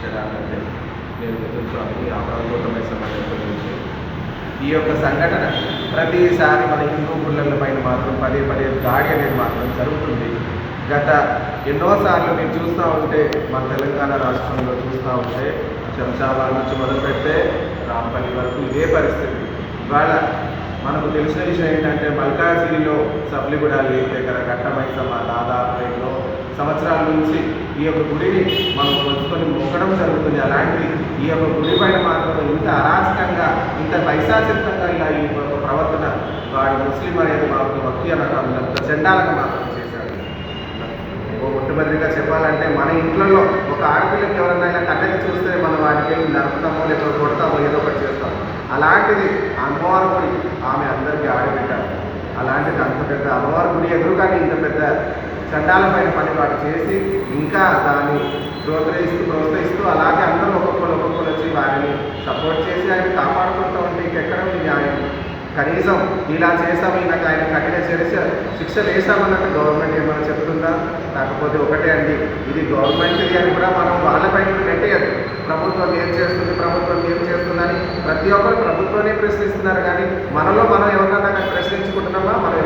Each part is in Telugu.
క్షణాలంటే నేను గుర్తుంచుకోవాలి అమరావతి సంబంధించిన గురించి ఈ యొక్క సంఘటన ప్రతిసారి మన హిందూ గుళ్ళల పైన మాత్రం పదే పదే దాడి అనేది మాత్రం జరుగుతుంది. గత ఎన్నోసార్లు మీరు చూస్తూ ఉంటే మన తెలంగాణ రాష్ట్రంలో చూస్తూ ఉంటే శంషాబాద్ నుంచి మొదలుపెడితే రాంపల్లి వరకు ఇదే పరిస్థితి. ఇవాళ మనకు తెలిసిన విషయం ఏంటంటే మల్కాజిగిరిలో సప్లిగూడ దగ్గర ఘట్టమైసమ్మ దాదాపు సంవత్సరాల నుంచి ఈ యొక్క గుడిని మనం కొలుచుకొని మొక్కడం జరుగుతుంది. అలాంటి ఈ యొక్క గుడి పైన మాత్రం ఇంత అరాచకంగా ఇంత పైశాచితంగా ఇలా ఈ యొక్క ప్రవర్తన వాడు ముస్లిం అనేది మాకు భక్తి అనగా జెండాలకు మాత్రం చేశాడు. ఓ మొట్టమొదటిగా చెప్పాలంటే మన ఇంట్లో ఒక ఆడపిల్లకి ఎవరినైనా కన్నెత్తి చూస్తే మనం వాడికి వెళ్ళి నరుకుతామో లేకపోతే కొడతామో ఏదో ఒకటి చేస్తాం. అలాంటిది అమ్మవారి గుడి ఆమె అందరికీ ఆడబిడ్డ. అలాంటిది అంత పెద్ద అమ్మవారి గుడి ఎదురుగానే ఇంత పెద్ద చట్టాలపైన పనిపాటు చేసి ఇంకా దాన్ని ప్రోత్సహిస్తూ ప్రోత్సహిస్తూ అలాగే అందరూ ఒక్కొక్కరు ఒక్కొక్కరు వచ్చి వారిని సపోర్ట్ చేసి ఆయన కాపాడుకుంటూ ఉంటే ఇంకెక్కడ ఉంది న్యాయం కనీసం ఇలా చేసాము ఈయనకు ఆయన కఠిన చర్య శిక్ష వేసామన్నట్టు గవర్నమెంట్ ఏమైనా చెప్తుందా? కాకపోతే ఒకటే అండి ఇది గవర్నమెంట్ది అని కూడా మనం వాళ్ళపై నెట్టేయద్దు. ప్రభుత్వం ఏం చేస్తుంది ప్రభుత్వం ఏం చేస్తుందని ప్రతి ఒక్కరు ప్రభుత్వాన్ని ప్రశ్నిస్తున్నారు కానీ మనలో మనం ఎవరినన్నా ప్రశ్నించుకుంటున్నామా? మనం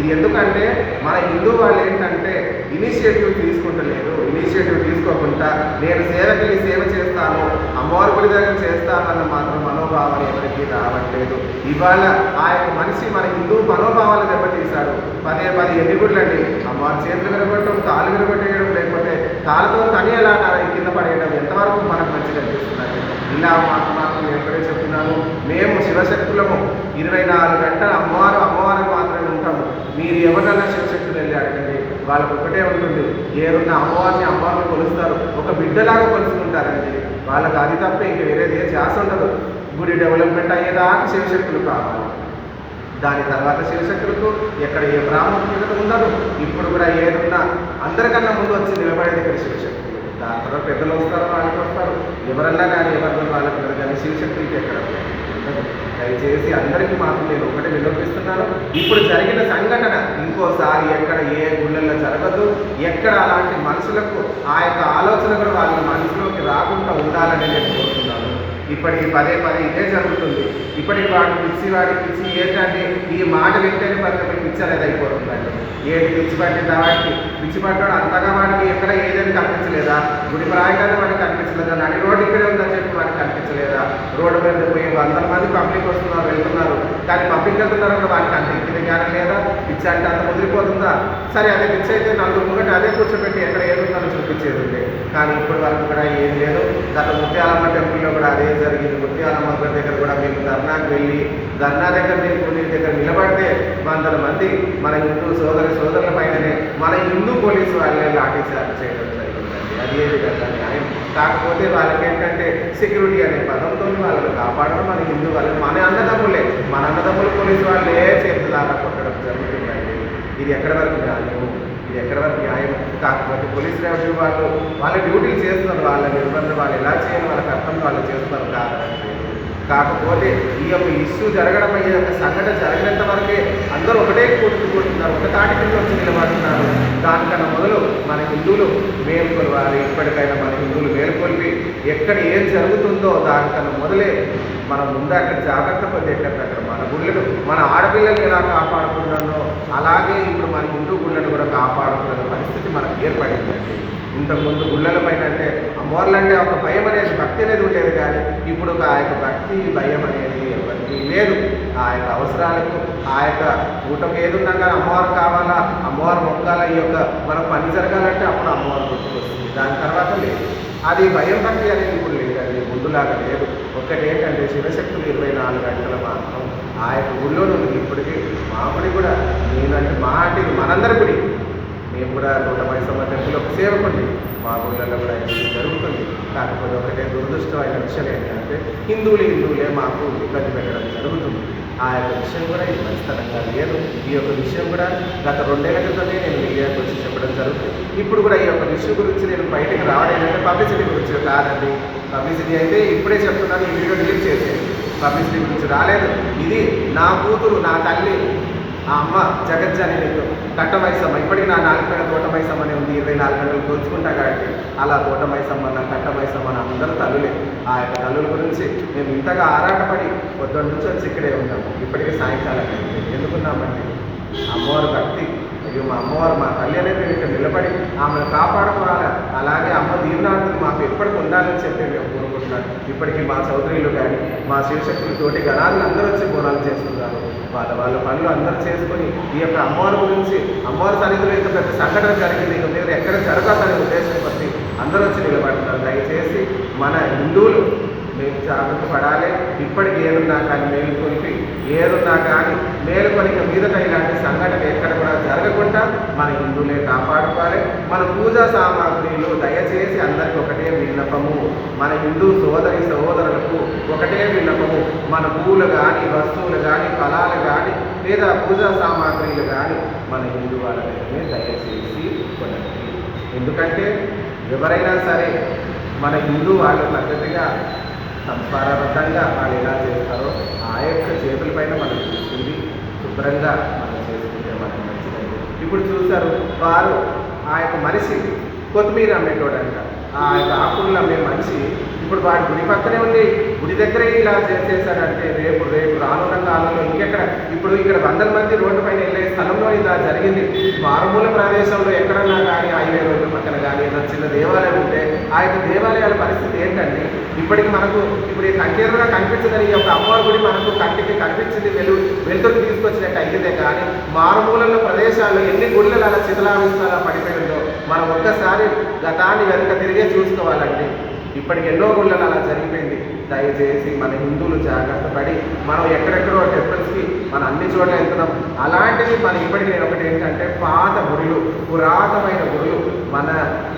ఇది ఎందుకంటే మన హిందూ వాళ్ళు ఏంటంటే ఇనిషియేటివ్ తీసుకుంటలేదు. ఇనిషియేటివ్ తీసుకోకుండా నేను సేవకి సేవ చేస్తాను అమ్మవారి గుడి దగ్గర చేస్తాను మాత్రం మనోభావాలు ఎవరికి రావట్లేదు. ఇవాళ ఆ యొక్క మనిషి మన హిందూ మనోభావాలు దెబ్బతీశాడు. పదే పది ఎన్ని గుడ్లండి? అమ్మవారి చేతులు విరగొట్టడం కాలు విరగొట్టేయడం లేకపోతే కాలుతో తని ఎలా కింద పడేయడం ఎంతవరకు మనకు మంచిగా అనిపిస్తుంది ఇలా మాకు మాకు నేను ఎక్కడే చెప్తున్నాను మేము శివశక్తులము. ఇరవై నాలుగు గంటల అమ్మవారు మీరు శిక్షకులు శివశక్తులు వెళ్ళి అడగండి వాళ్ళకు ఒకటే ఉంటుంది. ఏరున్న అమ్మవారిని అమ్మవారిని కొలుస్తారు. ఒక బిడ్డలాగా కొలుసుకుంటారండి. వాళ్ళకి అది తప్ప ఇంక వేరేది ఏ ధ్యాస ఉండదు. గుడి డెవలప్మెంట్ అయ్యేదాకా శివశక్తులు కావాలి. దాని తర్వాత శివశక్తులకు ఎక్కడ ఏ ప్రాముఖ్యత ఉండదు. ఇప్పుడు కూడా ఏదున్నా అందరికన్నా ముందు వచ్చి నిలబడేది ఇక్కడ శివశక్తులు. దాని తర్వాత పెద్దలు వస్తారు వాళ్ళకి వస్తారు. ఎవరన్నా కానీ ఎవరిని వాళ్ళకి కానీ శివశక్తులకి ఎక్కడ ఉండదు. దయచేసి అందరికీ మాత్రం నేను ఒకటి విన్నపిస్తున్నాను. ఇప్పుడు జరిగిన సంఘటన ఇంకోసారి ఎక్కడ ఏ గుళ్ళల్లో జరగదు. ఎక్కడ అలాంటి మనుషులకు ఆ యొక్క ఆలోచన కూడా వాళ్ళ మనసులోకి రాకుండా ఉండాలని నేను కోరుతున్నాను. ఇప్పటికి పదే పదే ఇదే జరుగుతుంది. ఇప్పటికి వాడు పిచ్చి వాడి పిచ్చి ఏంటంటే ఈ మాట వింటేనే పక్కన పిచ్చి అనేది అయిపోతుందండి ఏది పిచ్చి పట్టిందా వాడికి? పిచ్చి పట్టాడు అంతగా వాడికి ఎక్కడ ఏదని కనిపించలేదా? గుడి ప్రాయంగానే వాడికి కనిపించలేదా? నడి రోడ్డు ఇక్కడే ఉందని చెప్పి కనిపించలేదా? రోడ్డు మీద పోయి వందల మంది పబ్లిక్ వస్తున్నారు వెళ్తున్నారు. కానీ పబ్లిక్ వెళ్తున్నారు కూడా వాడికి అంత ఎక్కిన జ్ఞానం లేదా? పిచ్చి అంటే అంత ముదిరిపోతుందా? సరే అదే పిచ్చి అయితే నలుగురు ముంగట అదే కూర్చోబెట్టి ఎక్కడ ఏదుందని చూపించేది ఉంది కానీ ఇప్పటి వరకు కూడా ఏం లేదు. గత ముత్యాలమ్మ టెంపుల్లో కూడా అదే జరిగింది. ముత్యాలమ్మ దగ్గర కూడా మేము ధర్నాకు వెళ్ళి ధర్నా దగ్గర మేము కొన్ని దగ్గర నిలబడితే వందల మంది మన హిందూ సోదర సోదరుల పైననే మన హిందూ పోలీసు వాళ్ళే లాఠీ చార్జ్ చేయడం జరిగిందండి. అది ఏ విధంగా కాకపోతే వాళ్ళకి ఏంటంటే సెక్యూరిటీ అనే పదంతో వాళ్ళని కాపాడడం మన హిందూ వాళ్ళు మన అన్నదమ్ములే. మన అన్నదమ్ములు పోలీసు వాళ్ళే చేతులారా కొట్టడం జరుగుతుందండి. ఇది ఎక్కడి వరకు న్యాయం ఇది ఎక్కడి వరకు న్యాయం కాకపోతే పోలీస్ రెవెన్యూ వాళ్ళు వాళ్ళ డ్యూటీలు చేస్తున్నారు. వాళ్ళ నిర్బంధం వాళ్ళ ఎలా చేయాలి వాళ్ళకి అర్థం వాళ్ళు చేస్తున్నారు కాదండి కాకపోతే ఈ యొక్క ఇష్యూ జరగడం ఈ యొక్క సంఘటన జరిగినంత వరకే అందరూ ఒకటే కూర్చుకుంటున్నారు ఒక తాటి కింద వచ్చి నిలబడుతున్నారు. దానికన్నా మొదలు మన హిందువులు మేల్కొలవాలి ఇప్పటికైనా మన హిందువులు మేల్కొల్పి ఎక్కడ ఏం జరుగుతుందో దానికన్నా మొదలే మనం ముందు అక్కడ జాగ్రత్త పడి ఎక్కడికక్కడ మన గుళ్ళను మన ఆడపిల్లల్ని ఎలా కాపాడుకున్నానో అలాగే ఇప్పుడు మన హిందూ గుళ్ళను కూడా కాపాడుకున్న పరిస్థితి మనకు ఏర్పడిందండి ఇంతకుముందు గుళ్ళల పైన అంటే ఒక భయం అనేది భక్తి అనేది ఉండేది కానీ ఇప్పుడు ఆ యొక్క భక్తి భయం అనేది ఎవరికి లేదు. ఆ యొక్క అవసరాలకు ఆ యొక్క ఊటకు ఏదున్నా కానీ అమ్మవారు కావాలా? అమ్మవారు మొక్కాలా? ఈ యొక్క మనం పని జరగాలంటే అప్పుడు అమ్మవారు గుర్తుకొస్తుంది దాని తర్వాత లేదు. అది భయం భక్తి అనేది ఇప్పుడు లేదండి ముందులాగా లేదు. ఒక్కటి ఏంటంటే శివశక్తులు ఇరవై నాలుగు గంటల మాత్రం ఆ యొక్క ఊళ్ళో నుండి ఇప్పటికీ మా గుడి కూడా నేనంటే మా అంటే మనందరి గుడి. మేము కూడా నూట మైసమ్మ టెంపుల్ ఒక సేవకుండి మా ఊళ్ళలో కూడా జరుగుతుంది. కాకపోతే ఒకటే దురదృష్టం అయిన విషయం ఏంటంటే హిందువులు హిందువులే మాకు ఇబ్బంది పెట్టడం జరుగుతుంది. ఆ యొక్క విషయం కూడా ఇది లేదు. ఈ యొక్క విషయం కూడా గత రెండేళ్ళ క్రితమే నేను మీడియాకి వచ్చి చెప్పడం జరుగుతుంది. ఇప్పుడు కూడా ఈ యొక్క విషయం గురించి నేను బయటకు రావడం ఏంటంటే పబ్లిసిటీ గురించి కాదండి. పబ్లిసిటీ అయితే ఇప్పుడే చెప్తున్నాను ఈ వీడియో డిలీట్ చేసేది పబ్లిసిటీ గురించి రాలేదు. ఇది నా కూతురు నా తల్లి ఆ అమ్మ జగజ్జని నీకు కట్టమైసమ్మ ఇప్పటికి నా నాలుగు పేడ తోటమైసమ్మ అనే ఉంది. ఇరవై నాలుగు గంటలు కోల్చుకుంటా కాబట్టి అలా తోటమైసమ్మ నా కట్టమైసమ్మ నా అందరూ తల్లులే. ఆ యొక్క తల్లుల గురించి మేము ఇంతగా ఆరాటపడి పొద్దున్న నుంచి వచ్చి ఇక్కడే ఉన్నాము. ఇప్పటికే సాయంకాలం ఎందుకున్నామండి? అమ్మవారి భక్తి. అయ్యో మా అమ్మవారు మా తల్లి అనేది ఇక్కడ నిలబడి ఆమెను కాపాడుకోవాలి అలాగే అమ్మ దీర్ణార్థులు మాకు ఎప్పటికి ఉండాలని చెప్పి మేము కోరుకుంటున్నాం. ఇప్పటికీ మా చౌదరిలు కానీ మా శివశక్తులతోటి గణాలను అందరూ వచ్చి బోనాలు చేస్తున్నారు. వాళ్ళ వాళ్ళ పనులు అందరూ చేసుకొని ఈ యొక్క అమ్మవారి గురించి అమ్మవారి సన్నిధిలో ఇంత పెద్ద సంఘటన జరిగింది ఇక మీరు ఎక్కడ జరగదనే ఉద్దేశం కొద్ది అందరూ వచ్చి నిలబడుతున్నారు. దయచేసి మన హిందువులు మేము జాగ్రత్త పడాలి. ఇప్పటికి ఏదున్నా కానీ మేలుకొలిపి ఏదున్నా కానీ మేలుకొని మీదట ఇలాంటి సంఘటన ఎక్కడ కూడా మన హిందువులే కాపాడుకోవాలి. మన పూజా సామాగ్రిలు దయచేసి అందరికి ఒకటే విన్నపము. మన హిందూ సోదరి సహోదరులకు ఒకటే విన్నపము. మన పూలు కానీ వస్తువులు కానీ ఫలాలు కానీ లేదా పూజా సామాగ్రిలు కానీ మన హిందూ వాళ్ళనే దయచేసి కొనండి. ఎందుకంటే ఎవరైనా సరే మన హిందూ వాళ్ళు పద్ధతిగా సంస్కారబద్ధంగా వాళ్ళు ఎలా చేస్తారో ఆ యొక్క చేతుల పైన మనం చూసుకుంది శుభ్రంగా మనం చేసుకుంటే మనకు మంచిదండి ఇప్పుడు చూశారు వారు ఆ యొక్క మనిషి కొత్తిమీర అమ్మేటోడంట ఆ యొక్క ఆకులు అమ్మే మనిషి ఇప్పుడు వాడి గుడి పక్కనే ఉంది. గుడి దగ్గరే ఇలా చే- చేశాడంటే రేపు రేపు రానున్న కాలంలో ఇంకెక్కడ? ఇప్పుడు ఇక్కడ వందల మంది రోడ్డు పైన వెళ్ళే స్థలంలో ఇలా జరిగింది. మారుమూల ప్రదేశంలో ఎక్కడన్నా కానీ హైవే రోడ్డు పక్కన కానీ ఏదైనా చిన్న దేవాలయం ఉంటే ఆ యొక్క దేవాలయాల పరిస్థితి ఏంటండి ఇప్పటికి మనకు ఇప్పుడు ఈ కంకీర్ణంగా కనిపించదని ఈ యొక్క అమ్మవారి గుడి మనకు కంటికి కనిపించింది వెలు వెలుతురు తీసుకొచ్చినట్టు అయ్యిందే కానీ మారుమూలలో ప్రదేశాల్లో ఎన్ని గుళ్ళలు అలా శిథిలావిస్తాలా పడిపోయిందో మనం ఒక్కసారి గతాన్ని వెనుక తిరిగే చూసుకోవాలండి. ఇప్పటికి ఎన్నో గుళ్ళలు అలా జరిగిపోయింది. దయచేసి మన హిందువులు జాగ్రత్త పడి మనం ఎక్కడెక్కడో టెంపుల్స్కి మనం అన్ని చోట్ల వెళ్తున్నాం. అలాంటివి మన ఇప్పటికి నేను ఒకటి ఏంటంటే పాత గుడులు పురాతనమైన గుడులు మన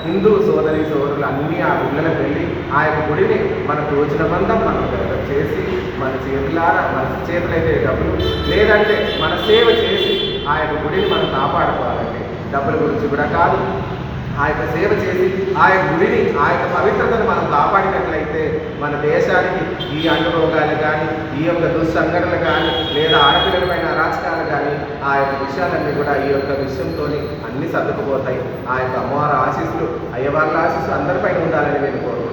హిందూ సోదరి సోదరులు అన్నీ ఆ గుళ్ళలకు వెళ్ళి ఆ యొక్క గుడిని మన రోజుల మనం చేసి మన చేతులారా మన చేతులైతే డబ్బులు లేదంటే మన సేవ చేసి ఆ యొక్క గుడిని మనం కాపాడుకోవాలండి డబ్బుల గురించి కూడా కాదు. ఆ యొక్క సేవ చేసి ఆ యొక్క గుడిని ఆ యొక్క పవిత్రతను మనం కాపాడినట్లయితే మన దేశానికి ఈ అనురోగాలు కానీ ఈ యొక్క దుస్సంఘటనలు కానీ లేదా ఆడపిల్లలపైన అరాచకాలు కానీ ఆ యొక్క విషయాలన్నీ కూడా ఈ యొక్క విషయంతో అన్ని సర్దుకుపోతాయి. ఆ యొక్క అమ్మవారి ఆశీస్సులు అయ్యవార్ల ఆశీస్సులు అందరిపైన ఉండాలని నేను కోరుకుంటున్నాను